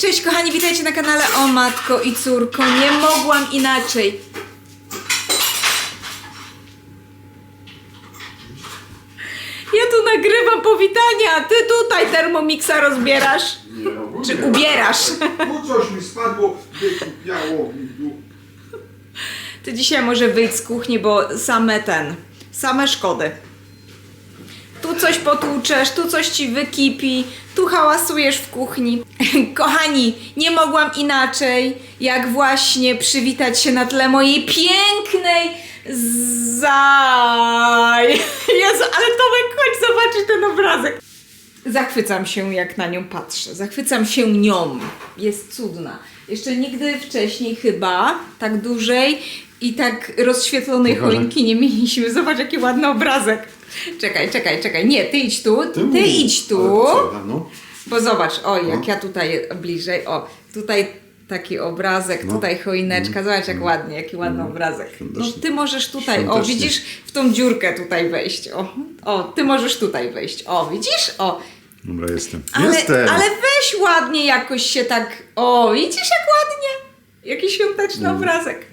Cześć kochani, witajcie na kanale O Matko i Córko. Nie mogłam inaczej. Ja tu nagrywam powitania, a ty tutaj Thermomixa rozbierasz. Nie, no, Czy nie. ubierasz? Tu coś mi spadło, wykupiało mi tu. Ty dzisiaj może wyjdź z kuchni, bo same ten, same szkody. Tu coś potłuczesz, tu coś ci wykipi, tu hałasujesz w kuchni. Kochani, nie mogłam inaczej, jak właśnie przywitać się na tle mojej pięknej zaj. Jezu, ale Tomek, chodź zobaczyć ten obrazek. Zachwycam się, jak na nią patrzę. Zachwycam się nią. Jest cudna. Jeszcze nigdy wcześniej chyba tak dużej i tak rozświetlonej choinki nie mieliśmy. Zobacz, jaki ładny obrazek. Czekaj, czekaj, czekaj. Nie, ty idź tu. Ty, idź tu. No? Bo zobacz, oj, jak No. ja tutaj bliżej. O, tutaj taki obrazek, No. tutaj choineczka. Zobacz, jak ładnie, jaki ładny obrazek. No, ty możesz tutaj, o, widzisz, w tą dziurkę tutaj wejść. O, o, ty możesz tutaj wejść. O, widzisz? O, Dobra, jestem. ale, jestem! ale weź ładnie jakoś się tak. O, widzisz jak ładnie? Jaki świąteczny Mm. obrazek.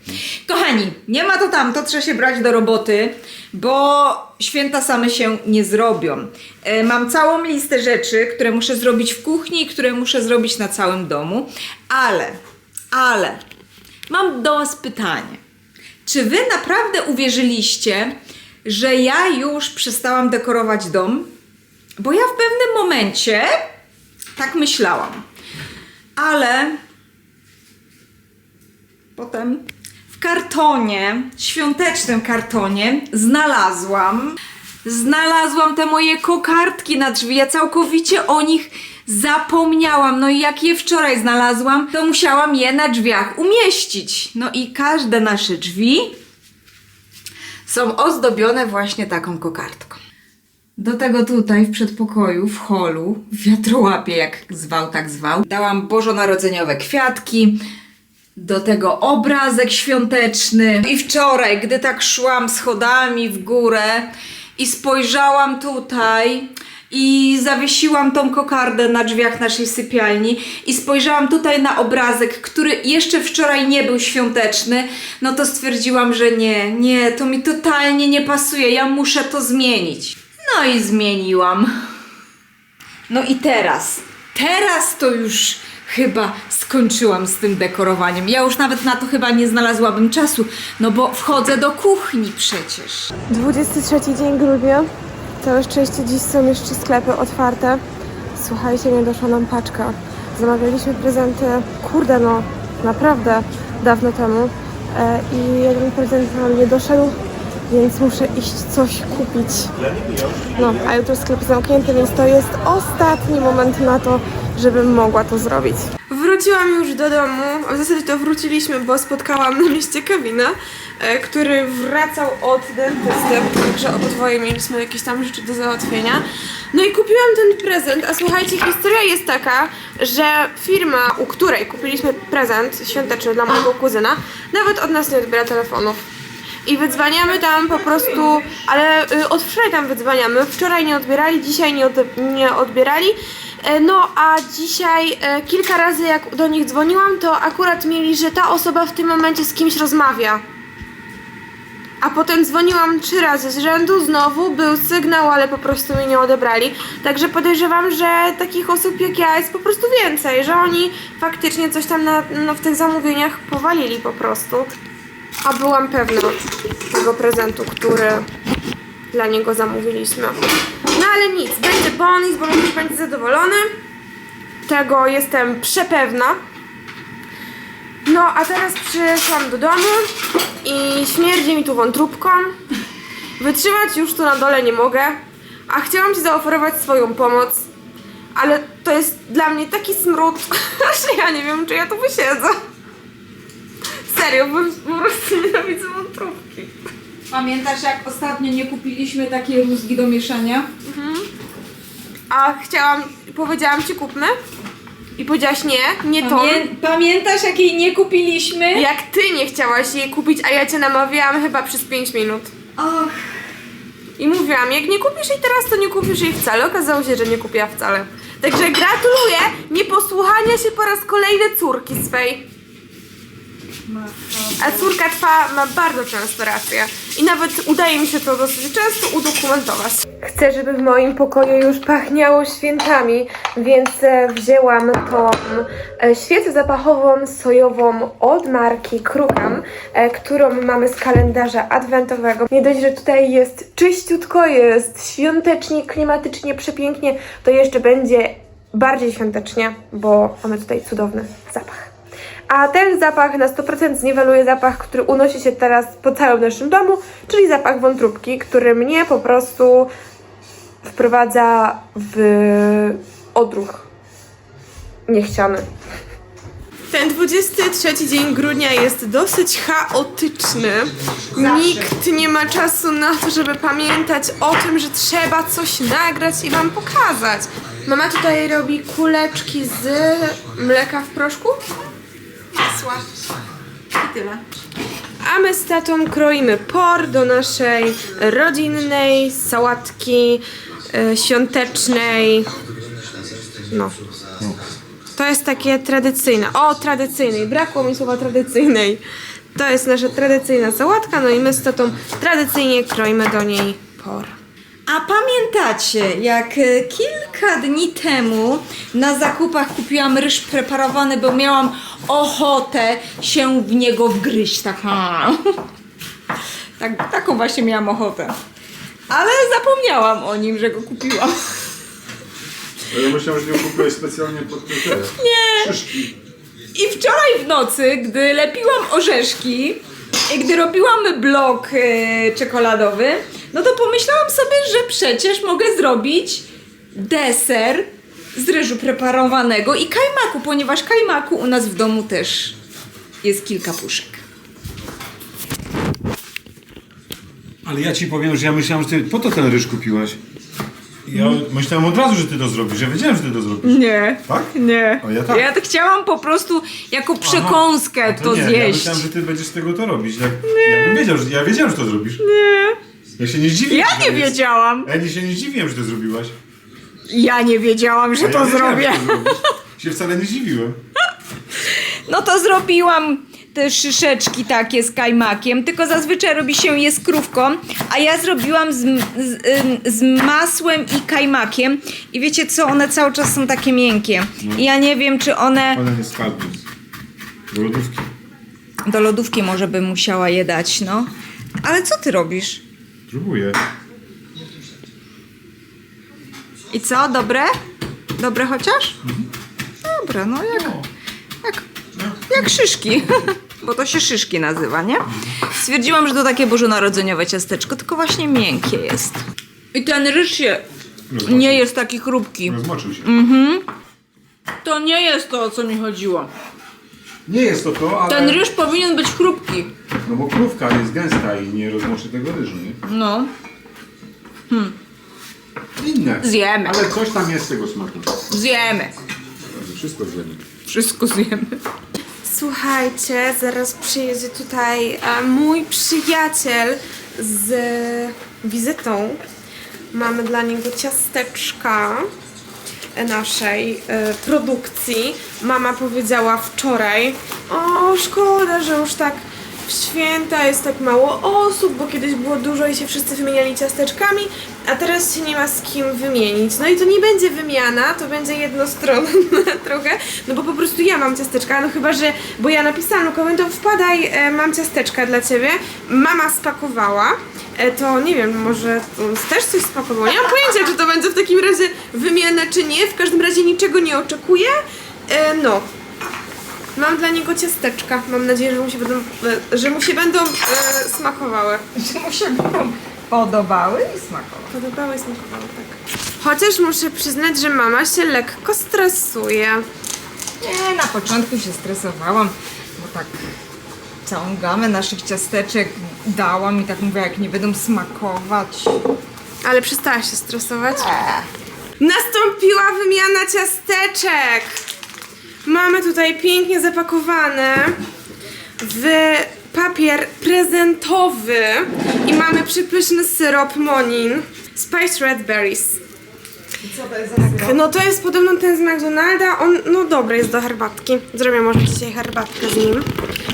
Kochani, nie ma to tam, to trzeba się brać do roboty, bo święta same się nie zrobią. E, mam całą listę rzeczy, które muszę zrobić w kuchni które muszę zrobić na całym domu, ale, ale, mam do Was pytanie. Czy Wy naprawdę uwierzyliście, że ja już przestałam dekorować dom? Bo ja w pewnym momencie tak myślałam. Ale potem w kartonie, świątecznym kartonie, znalazłam. Znalazłam te moje kokardki na drzwi. Ja całkowicie o nich zapomniałam. No i jak je wczoraj znalazłam, to musiałam je na drzwiach umieścić. No i każde nasze drzwi są ozdobione właśnie taką kokardką. Do tego tutaj w przedpokoju, w holu, w wiatrołapie, jak zwał, tak zwał, dałam bożonarodzeniowe kwiatki, do tego obrazek świąteczny. I wczoraj, gdy tak szłam schodami w górę i spojrzałam tutaj i zawiesiłam tą kokardę na drzwiach naszej sypialni i spojrzałam tutaj na obrazek, który jeszcze wczoraj nie był świąteczny, no to stwierdziłam, że nie, nie, to mi totalnie nie pasuje, ja muszę to zmienić. No i zmieniłam. No i teraz, teraz to już chyba skończyłam z tym dekorowaniem. Ja już nawet na to chyba nie znalazłabym czasu, no bo wchodzę do kuchni przecież. 23 dzień grudnia. Całe szczęście dziś są jeszcze sklepy otwarte. Słuchajcie, nie doszła nam paczka. Zamawialiśmy prezenty, kurde no, naprawdę dawno temu. E, I jeden prezent nam nie doszedł, więc muszę iść coś kupić. No, a jutro sklep zamknięty, więc to jest ostatni moment na to, żebym mogła to zrobić. Wróciłam już do domu, a w zasadzie to wróciliśmy, bo spotkałam na mieście Kevina, e, który wracał od dentysty, także obydwoje mieliśmy jakieś tam rzeczy do załatwienia. No i kupiłam ten prezent, a słuchajcie, historia jest taka, że firma, u której kupiliśmy prezent świąteczny dla mojego kuzyna, nawet od nas nie odbiera telefonów. I wydzwaniamy tam po prostu, ale y, od wczoraj tam wydzwaniamy. Wczoraj nie odbierali, dzisiaj nie, od, nie odbierali. E, No a dzisiaj e, kilka razy jak do nich dzwoniłam, to akurat mieli, że ta osoba w tym momencie z kimś rozmawia. A potem dzwoniłam trzy razy z rzędu, znowu był sygnał, ale po prostu mnie nie odebrali. Także podejrzewam, że takich osób jak ja jest po prostu więcej, że oni faktycznie coś tam na, no, w tych zamówieniach powalili po prostu. A byłam pewna tego prezentu, który dla niego zamówiliśmy. No ale nic, będzie bonus, bo również będzie zadowolony. Tego jestem przepewna. No, a teraz przyszłam do domu i śmierdzi mi tu wątróbką. Wytrzymać już tu na dole nie mogę, a chciałam Ci zaoferować swoją pomoc, ale to jest dla mnie taki smród, że ja nie wiem, czy ja tu wysiedzę. Serio, bo po prostu nienawidzę wątróbki. Pamiętasz jak ostatnio nie kupiliśmy takiej rózgi do mieszania? A chciałam, powiedziałam Ci kupmy i powiedziałaś nie, nie to. Pamię- pamiętasz jak jej nie kupiliśmy? Jak Ty nie chciałaś jej kupić, a ja Cię namawiałam chyba przez 5 minut. Och, I mówiłam, jak nie kupisz jej teraz, to nie kupisz jej wcale. Okazało się, że nie kupiła wcale. Także gratuluję nieposłuchania się po raz kolejny córki swej. A córka twa ma bardzo często rację. I nawet udaje mi się to dosyć często udokumentować. Chcę, żeby w moim pokoju już pachniało świętami, więc e, wzięłam tą e, świecę zapachową sojową od marki Krukam, e, którą mamy z kalendarza adwentowego. Nie dość, że tutaj jest czyściutko, jest świątecznie, klimatycznie, przepięknie, to jeszcze będzie bardziej świątecznie, bo mamy tutaj cudowny zapach. A ten zapach na 100% zniweluje zapach, który unosi się teraz po całym naszym domu, czyli zapach wątróbki, który mnie po prostu wprowadza w odruch niechciany. Ten 23 dzień grudnia jest dosyć chaotyczny. Nikt nie ma czasu na to, żeby pamiętać o tym, że trzeba coś nagrać i wam pokazać. Mama tutaj robi kuleczki z mleka w proszku. Masła. I tyle. A my z tatą kroimy por do naszej rodzinnej sałatki e, świątecznej. No. To jest takie tradycyjne. O, tradycyjnej. Brakło mi słowa tradycyjnej. To jest nasza tradycyjna sałatka, no i my z tatą tradycyjnie kroimy do niej por. A pamiętacie, jak e, kilka dni temu na zakupach kupiłam ryż preparowany, bo miałam ochotę się w niego wgryźć. Tak, tak, taką właśnie miałam ochotę. Ale zapomniałam o nim, że go kupiłam. Ja myślałem, że nie kupiłeś specjalnie pod te Nie. szyszki. I wczoraj w nocy, gdy lepiłam orzeszki i gdy robiłam blok e, czekoladowy, no to pomyślałam sobie, że przecież mogę zrobić deser z ryżu preparowanego i kajmaku, ponieważ kajmaku u nas w domu też jest kilka puszek. Ale ja ci powiem, że ja myślałem, że ty po to ten ryż kupiłaś. Ja myślałem od razu, że ty to zrobisz. Ja wiedziałem, że ty to zrobisz. Nie. Tak? Nie. A ja tak. Ja tak chciałam po prostu jako przekąskę A to, nie, Ja zjeść. myślałem, że ty będziesz z tego to robić. Jak, ja bym wiedział, że ja wiedziałem, że to zrobisz. Nie. Ja się nie zdziwiłem. Ja że nie to jest- wiedziałam. Ja nie się nie zdziwiłem, że to zrobiłaś. Ja nie wiedziałam, że A ja to wiedziałem, zrobię. że to zrobisz. Się wcale nie zdziwiłem. No to zrobiłam te szyszeczki takie z kajmakiem, tylko zazwyczaj robi się je z krówką, a ja zrobiłam z, z, ym, z masłem i kajmakiem i wiecie co, one cały czas są takie miękkie. I ja nie wiem, czy one One nie spadły. Do lodówki. do lodówki może bym musiała je dać, no. Ale co ty robisz? Próbuję. I co, dobre? Dobre chociaż? Dobre, no jak, jak, jak szyszki. Bo to się szyszki nazywa, nie? Stwierdziłam, że to takie bożonarodzeniowe ciasteczko, tylko właśnie miękkie jest. I ten ryż się nie jest taki chrupki. Rozmoczył się. Mm. To nie jest to, o co mi chodziło. Nie jest to to, ale... Ten ryż powinien być chrupki. No bo krówka jest gęsta i nie rozmoczy tego ryżu, nie? No. Inne. Zjemy. Ale coś tam jest tego smaku. Zjemy. Wszystko zjemy. Wszystko zjemy. Słuchajcie, zaraz przyjedzie tutaj e, mój przyjaciel z wizytą. Mamy dla niego ciasteczka e, naszej e, produkcji. Mama powiedziała wczoraj, o szkoda, że już tak święta jest tak mało osób, bo kiedyś było dużo i się wszyscy wymieniali ciasteczkami, a teraz się nie ma z kim wymienić. No i to nie będzie wymiana, to będzie jednostronna trochę, no bo po prostu ja mam ciasteczka, no chyba, że, bo ja napisałam, no komentarz wpadaj, e, mam ciasteczka dla ciebie. Mama spakowała, e, to nie wiem, może też coś spakował. Nie mam pojęcia, czy to będzie w takim razie wymiana, czy nie. W każdym razie niczego nie oczekuję. E, no, Mam dla niego ciasteczka. Mam nadzieję, że mu się będą, e, że mu się będą e, smakowały. Że mu się podobały i smakowały. Podobały i smakowały, tak. Chociaż muszę przyznać, że mama się lekko stresuje. Nie, na początku się stresowałam, bo tak całą gamę naszych ciasteczek dałam i tak mówię, jak nie będą smakować. Ale przestała się stresować. Eee. Nastąpiła wymiana ciasteczek. Mamy tutaj pięknie zapakowane w papier prezentowy i mamy przypyszny syrop Monin Spice Red Berries. Co to jest za Tak, no to jest podobno ten z McDonalda, on no dobry jest do herbatki. Zrobię może dzisiaj herbatkę z nim.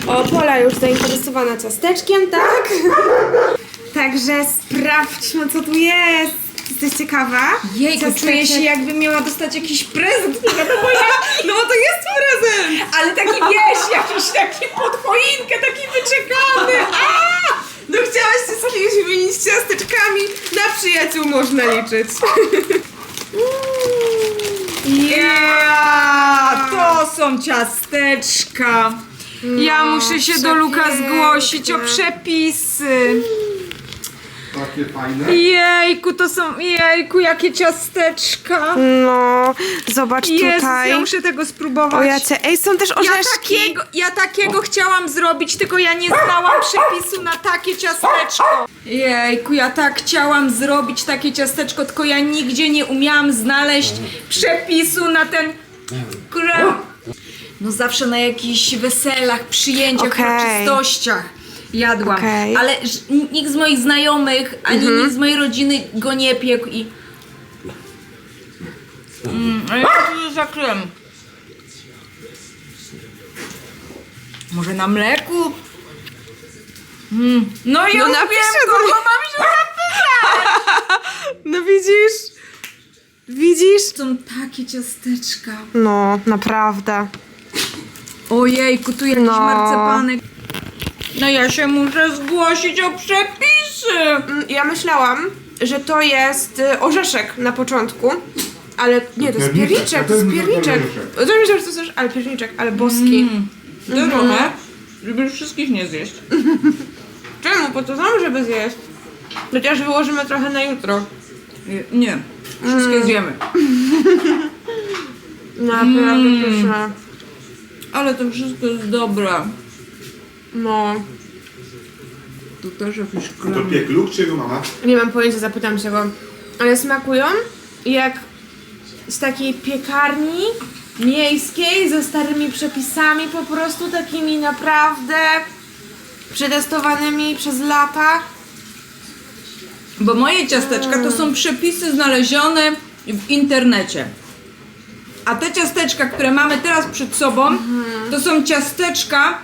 O, Pola już zainteresowana ciasteczkiem, tak? Także sprawdźmy co tu jest. Jesteś ciekawa? Jejku, Ciasteczek. czuję się jakbym miała dostać jakiś prezent, nie wiadomo jak, no bo to jest prezent, ale taki wiesz, jakiś taki pod choinkę, taki wyczekany, a! No chciałaś się z kimś wymienić ciasteczkami, na przyjaciół można liczyć. Ja, to są ciasteczka. Ja muszę się do Luka zgłosić o przepisy. Takie fajne. Jejku, to są, jejku, jakie ciasteczka. No, zobacz Jezus, tutaj. ja muszę tego spróbować. O jacie, ej, są też Ja orzeszki. takiego, ja takiego chciałam zrobić, tylko ja nie znałam przepisu na takie ciasteczko. Jejku, ja tak chciałam zrobić takie ciasteczko, tylko ja nigdzie nie umiałam znaleźć przepisu na ten krem. No zawsze na jakichś weselach, przyjęciach, Okej. uroczystościach jadłam. Okej. Ale ż- nikt z moich znajomych, ani nikt z mojej rodziny go nie piekł i... Mm, a ja to za krem? Może na mleku? Mm. No i No no napiszę wiem, to. kogo mam się zapytać. No widzisz? Widzisz? Są takie ciasteczka. No, naprawdę. Ojejku, tu jakiś No. marcepanek. No ja się muszę zgłosić o przepisy. Mm, Ja myślałam, że to jest y, orzeszek na początku, ale nie, to jest Pierniczek, pierniczek, to jest pierniczek. To myślałam, że to jest, ale pierniczek, ale boski. To trochę, żeby już wszystkich nie zjeść. Czemu? Po to samo, żeby zjeść. Chociaż wyłożymy trochę na jutro. Nie, wszystkie zjemy. Naprawdę pyszne. Ale to wszystko jest dobre. No, Tu też jakiś To krem. piekł Luke czy jego mama? nie mam pojęcia, zapytam się go. Ale smakują jak z takiej piekarni miejskiej ze starymi przepisami, po prostu takimi naprawdę przetestowanymi przez lata. Bo moje ciasteczka to są przepisy znalezione w internecie. A te ciasteczka, które mamy teraz przed sobą, to są ciasteczka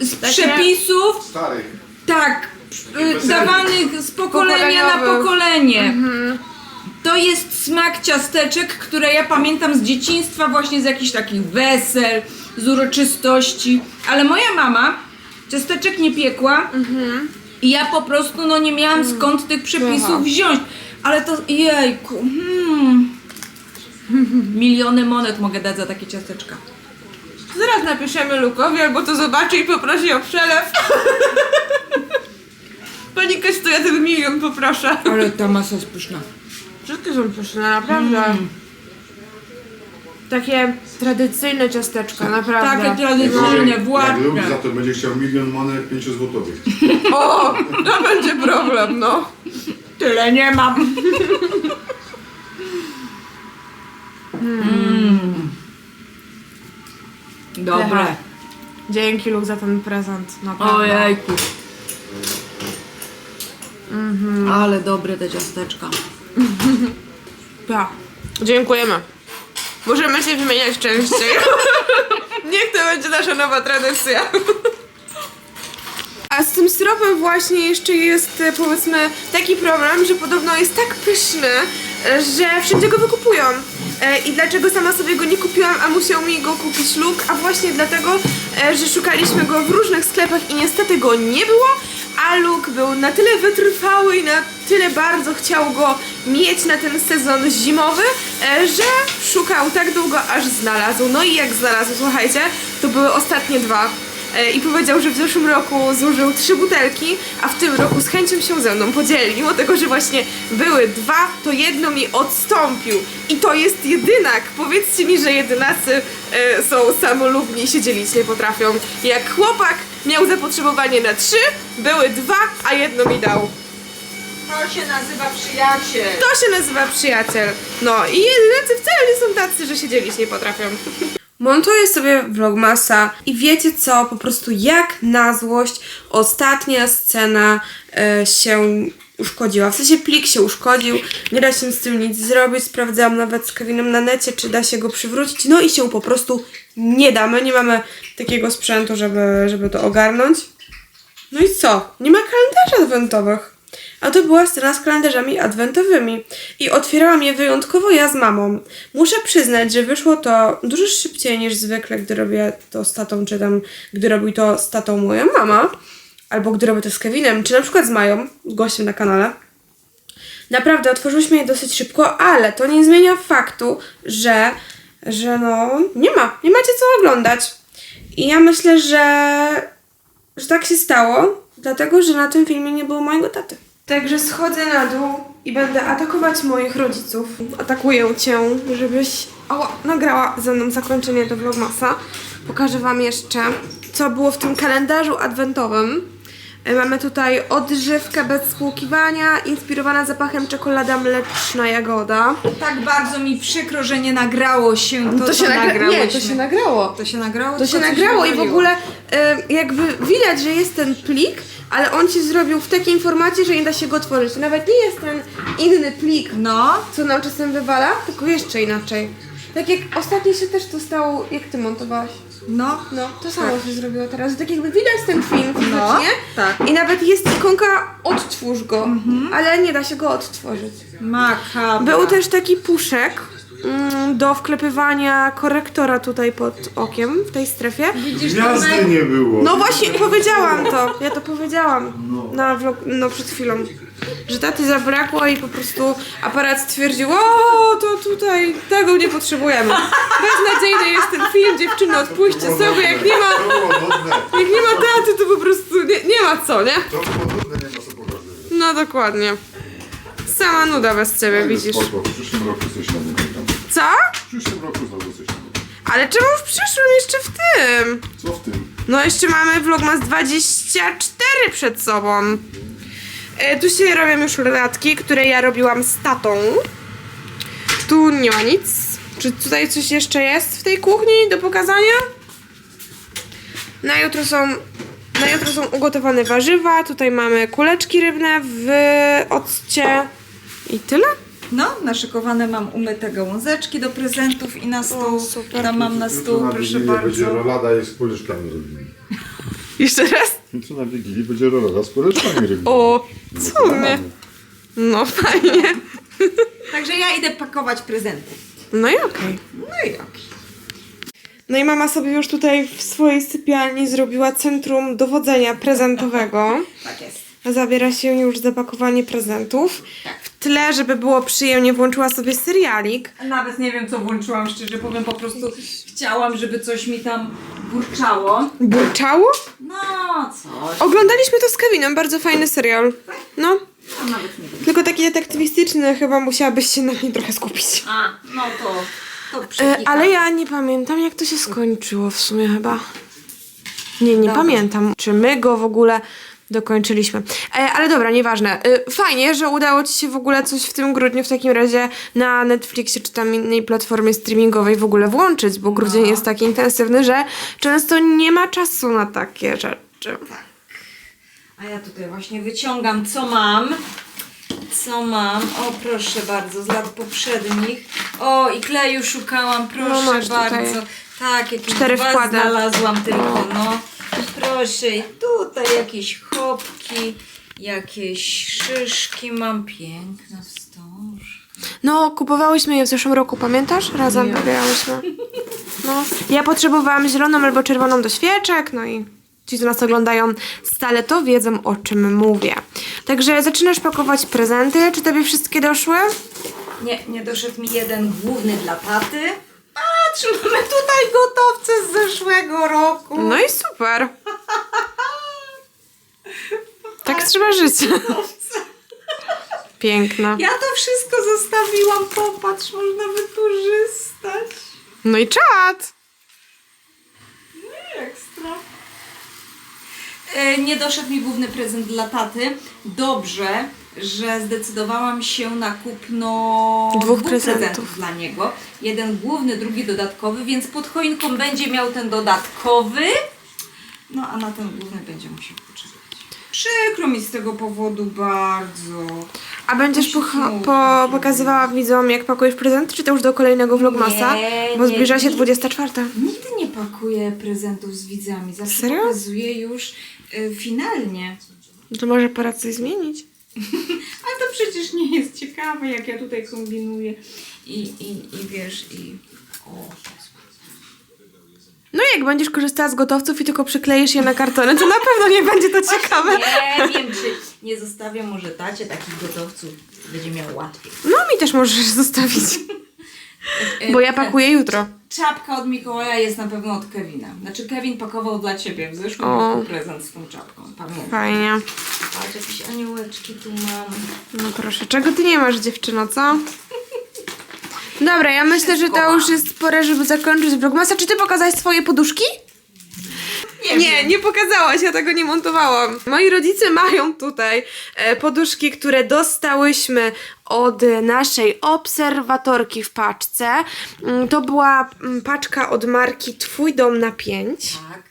z Takie- przepisów, Stary. tak, y, dawanych z pokolenia na Pokoleniowych. pokolenie. To jest smak ciasteczek, które ja pamiętam z dzieciństwa, właśnie z jakichś takich wesel, z uroczystości. Ale moja mama ciasteczek nie piekła i ja po prostu no nie miałam skąd tych przepisów Aha. wziąć. Ale to, jejku, hmm. Miliony monet mogę dać za takie ciasteczka. Zaraz napiszemy Lukowi, albo to zobaczy i poprosi o przelew. Pani Kaś, to ja ten milion poproszę. Ale ta masa jest pyszna. Wszystkie są pyszne, naprawdę. Takie tradycyjne ciasteczka, naprawdę. Takie tradycyjne, Jak własne. Luke za to będzie chciał milion monet 5 złotowych. O, to będzie problem, no. Tyle nie mam. Mm. Dobre. Pycha. Dzięki Luk za ten prezent, naprawdę. Ojejku. Ale dobre te ciasteczka. Ja. Dziękujemy. Możemy się wymieniać częściej. Niech to będzie nasza nowa tradycja. A z tym syropem właśnie jeszcze jest e, powiedzmy taki problem, że podobno jest tak pyszny, e, że wszędzie go wykupują. E, I dlaczego sama sobie go nie kupiłam, a musiał mi go kupić Luke? A właśnie dlatego, e, że szukaliśmy go w różnych sklepach i niestety go nie było, a Luke był na tyle wytrwały i na tyle bardzo chciał go mieć na ten sezon zimowy, e, że szukał tak długo, aż znalazł. No i jak znalazł, słuchajcie, to były ostatnie dwa. E, I powiedział, że w zeszłym roku zużył trzy butelki, a w tym roku z chęcią się ze mną podzieli. Mimo tego, że właśnie były dwa, to jedno mi odstąpił. I to jest jedynak. Powiedzcie mi, że jedynacy e, są samolubni i się dzielić nie potrafią. Jak chłopak miał zapotrzebowanie na trzy, były dwa, a jedno mi dał. To się nazywa przyjaciel. To się nazywa przyjaciel. No i jedynacy wcale nie są tacy, że się dzielić nie potrafią. Montuję sobie vlogmasa i wiecie co, po prostu jak na złość ostatnia scena e, się uszkodziła. W sensie plik się uszkodził, nie da się z tym nic zrobić. Sprawdzałam nawet z Kevinem na necie, czy da się go przywrócić. No i się po prostu nie da. My nie mamy takiego sprzętu, żeby, żeby to ogarnąć. No i co? Nie ma kalendarzy adwentowych. A to była scena z kalendarzami adwentowymi. I otwierałam je wyjątkowo ja z mamą. Muszę przyznać, że wyszło to dużo szybciej niż zwykle, gdy robię to z tatą, czy tam gdy robi to z tatą moja mama. Albo gdy robię to z Kevinem, czy na przykład z Mają, gościem na kanale. Naprawdę, otworzyliśmy je dosyć szybko, ale to nie zmienia faktu, że, że no, nie ma, nie macie co oglądać. I ja myślę, że, że tak się stało, dlatego, że na tym filmie nie było mojego taty. Także schodzę na dół i będę atakować moich rodziców. Atakuję cię, żebyś o, nagrała ze mną zakończenie do vlogmasa. Pokażę wam jeszcze, co było w tym kalendarzu adwentowym. E, Mamy tutaj odżywkę bez spłukiwania, inspirowana zapachem czekolada mleczna jagoda. Tak bardzo mi przykro, że nie nagrało się to, to się co nagra- nie, to się nagrało. To się nagrało? To się tylko coś nagrało i w ogóle e, jakby widać, że jest ten plik, ale on się zrobił w takiej informacji, że nie da się go otworzyć. To nawet nie jest ten inny plik, No, co nam czasem wywala, tylko jeszcze inaczej. Tak jak ostatnio się też to stało, jak ty montowałaś. no, No, to samo się zrobiło teraz. Tak jakby widać ten film fizycznie. No, tak. I nawet jest ikonka odtwórz go, ale nie da się go odtworzyć. makabra. Był też taki puszek mm, do wklepywania korektora tutaj pod okiem, w tej strefie. Widzisz, Gwiazdy Tomek? nie było. No właśnie, powiedziałam to. Ja to powiedziałam na vlog, no przed chwilą. Że taty zabrakło i po prostu aparat stwierdził, o, to tutaj tego nie potrzebujemy. Beznadziejny jest ten film, dziewczyny, odpuśćcie sobie, jak nie ma, To było nudne. jak nie ma taty, to po prostu nie, nie ma co, nie? To było nudne, nie ma co pokazać. No dokładnie. Sama nuda bez ciebie, widzisz. Spoko, w przyszłym roku coś. Co? W przyszłym roku znowu coś tam. Ale czemu w przyszłym, jeszcze w tym? Co w tym? No jeszcze mamy Vlogmas 24 przed sobą. E, tu się robią już relatki, które ja robiłam z tatą. Tu nie ma nic. Czy tutaj coś jeszcze jest w tej kuchni do pokazania? Na jutro są, na jutro są ugotowane warzywa. Tutaj mamy kuleczki rybne w occie. I tyle? No, naszykowane mam umyte gałązeczki do prezentów i na stół. O, super. Tam mam na stół, na proszę Wigilię będzie bardzo. rolada i z policzkami robimy. Jeszcze raz? Jutro na Wigilii będzie rolada z policzkami robimy. O, co mamy. No fajnie. Także ja idę pakować prezenty. No i okej. No i okej. No i mama sobie już tutaj w swojej sypialni zrobiła centrum dowodzenia prezentowego. Tak jest. Zabiera się już za pakowanie prezentów. W tle, żeby było przyjemnie, włączyła sobie serialik. Nawet nie wiem, co włączyłam, szczerze powiem, po prostu chciałam, żeby coś mi tam burczało. Burczało? No, coś. Oglądaliśmy to z Kevinem, bardzo fajny serial. No, Tam nawet nie wiem. tylko taki detektywistyczny, chyba musiałabyś się na nim trochę skupić. A, no to, to E, ale ja nie pamiętam, jak to się skończyło w sumie chyba. Nie, nie pamiętam, czy my go w ogóle dokończyliśmy. E, ale dobra, nieważne. E, fajnie, że udało Ci się w ogóle coś w tym grudniu w takim razie na Netflixie czy tam innej platformie streamingowej w ogóle włączyć, bo grudzień jest tak intensywny, że często nie ma czasu na takie rzeczy. A ja tutaj właśnie wyciągam, co mam. Co mam? O, proszę bardzo, z lat poprzednich. O, i kleju szukałam, proszę No, masz tutaj bardzo. Tak, jakieś cztery dwa wkłady. znalazłam tylko, no. Proszę, i tutaj jakieś chopki, jakieś szyszki mam. Piękna wstąż. No, kupowałyśmy je w zeszłym roku, pamiętasz? Razem wybierałyśmy. No. Ja potrzebowałam zieloną albo czerwoną do świeczek, no i ci, co nas oglądają stale, to wiedzą o czym mówię. Także zaczynasz pakować prezenty. Czy tobie wszystkie doszły? Nie, nie doszedł mi jeden główny dla taty. Patrz, mamy tutaj gotowce z zeszłego roku. No i super. Tak trzeba żyć. Piękna. Ja to wszystko zostawiłam, popatrz, można wykorzystać. No i czad. Ekstra. E, nie doszedł mi główny prezent dla taty. Dobrze, że zdecydowałam się na kupno Dwóch prezentów. dla niego. Jeden główny, drugi dodatkowy, więc pod choinką będzie miał ten dodatkowy, no a na ten główny będzie musiał poczekać. Przykro mi z tego powodu bardzo. A będziesz po, po, pokazywała widzom, jak pakujesz prezenty, czy to już do kolejnego vlogmasa? Nie, Bo nie, zbliża się nie. 24. Nigdy nie pakuję prezentów z widzami, zawsze Serio? pokazuję już y, finalnie. No to może pora coś zmienić. Ale to przecież nie jest ciekawe, jak ja tutaj kombinuję. I, i, i wiesz, i... O, No jak będziesz korzystała z gotowców i tylko przykleisz je na kartony, to na pewno nie będzie to ciekawe. nie wiem, czy nie zostawię może tacie takich gotowców. Będzie miał łatwiej. No mi też możesz zostawić, bo ja pakuję jutro. Czapka od Mikołaja jest na pewno od Kevina. Znaczy Kevin pakował dla ciebie w zeszłym O. roku prezent z tą czapką. Pamiętam. Fajnie. Patrz, jakieś aniołeczki tu mam. No proszę, czego ty nie masz dziewczyno, co? Dobra, ja myślę, że to już jest pora, żeby zakończyć vlogmasa. Czy ty pokazałaś swoje poduszki? Nie, Nie, nie pokazałaś, ja tego nie montowałam. Moi rodzice mają tutaj e, poduszki, które dostałyśmy od naszej obserwatorki w paczce. Mm, To była mm, paczka od marki Twój dom na 5. Tak.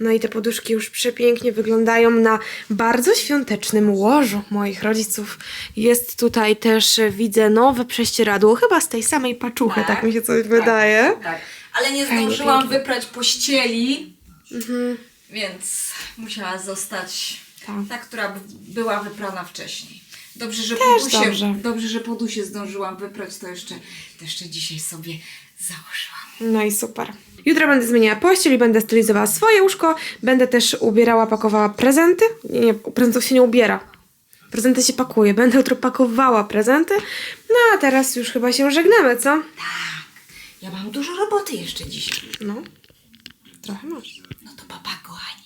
No i te poduszki już przepięknie wyglądają na bardzo świątecznym łożu moich rodziców. Jest tutaj też, e, widzę, nowe prześcieradło, chyba z tej samej paczuchy, tak, Tak, mi się coś Tak, wydaje. Tak. Ale nie Fajnie, zdążyłam pięknie. wyprać pościeli, Mhm. więc musiała zostać Tak. ta, która była wyprana wcześniej. Dobrze, że Też podusie, dobrze. dobrze, że podusie zdążyłam wyprać, to jeszcze, to jeszcze dzisiaj sobie założyłam. No i super. Jutro będę zmieniała pościel i będę stylizowała swoje łóżko. Będę też ubierała, pakowała prezenty. Nie, nie, prezentów się nie ubiera. Prezenty się pakuje. Będę jutro pakowała prezenty. No a teraz już chyba się żegnamy, co? Tak, ja mam dużo roboty jeszcze dzisiaj. No. Trochę masz. No to papa, kochani.